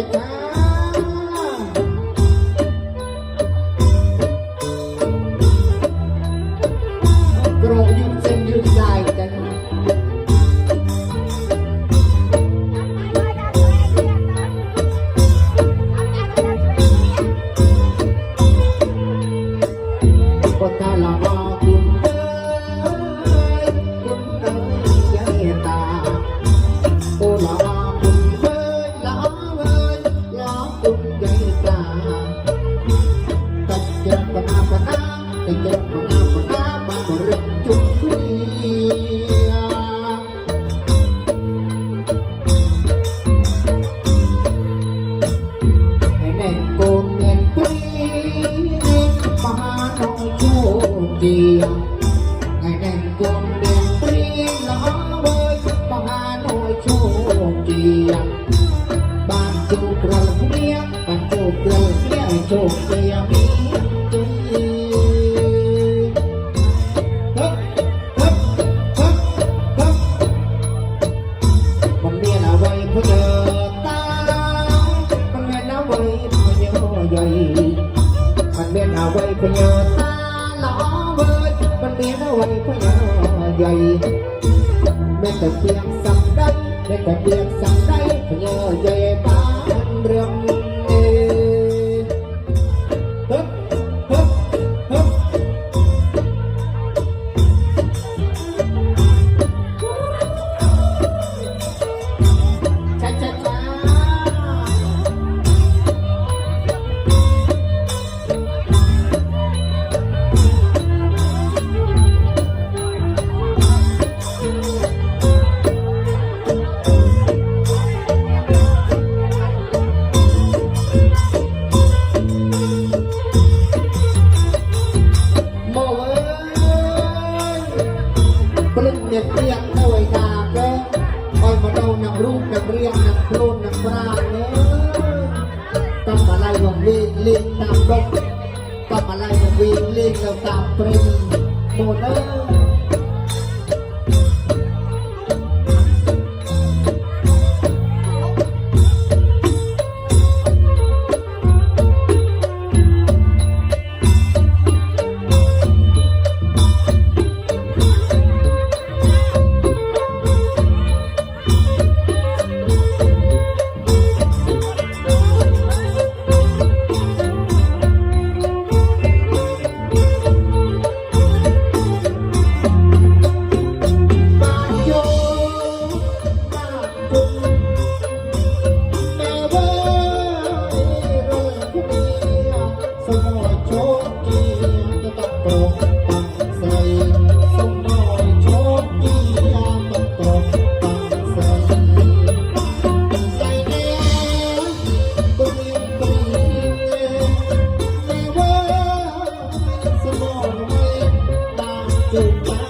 Thank you. the ก็ใหญ่แม่แต่เพียงสักได้แม่แต่เพียงสักได้ก็ใหญ่ព្រឹកអ្នកទៀងនៅឯណាទេឲ្យមកដូរនឹងរូបនឹងរៀងនឹងខ្លួននឹងប្រាណទេតំបលៃមកលេងលេងតាមដុកតំបលៃមកលេងលេងនៅតាមព្រឹកមកដល់โชคดีจะตะโกนปากใส่สมน้อยโชคดียามตะโกนปากใส่ใส่แน่บุญบุญไม่ว่าสมองไม่ตามจุด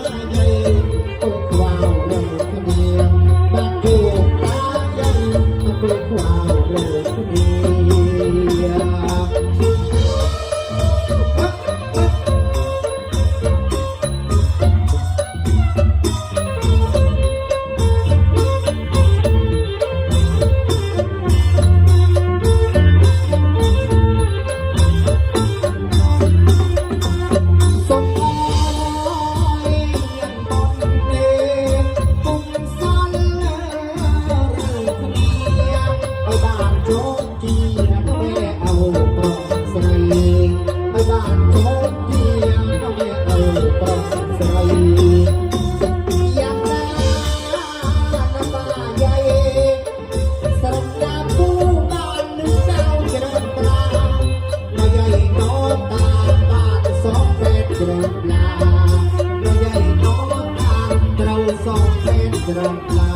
បានចូលទីពេលអូប្រុសស្រីឲ្យបានចូលទីពេលអូប្រុសស្រីយ៉ាងណាណាបាយាយស្រឹកតាពូបាននឹងចៅច្រើនប្រាមកយាយតតាបានសំពេតច្រើនណាមកយាយតតាត្រូវសំពេតច្រើនណា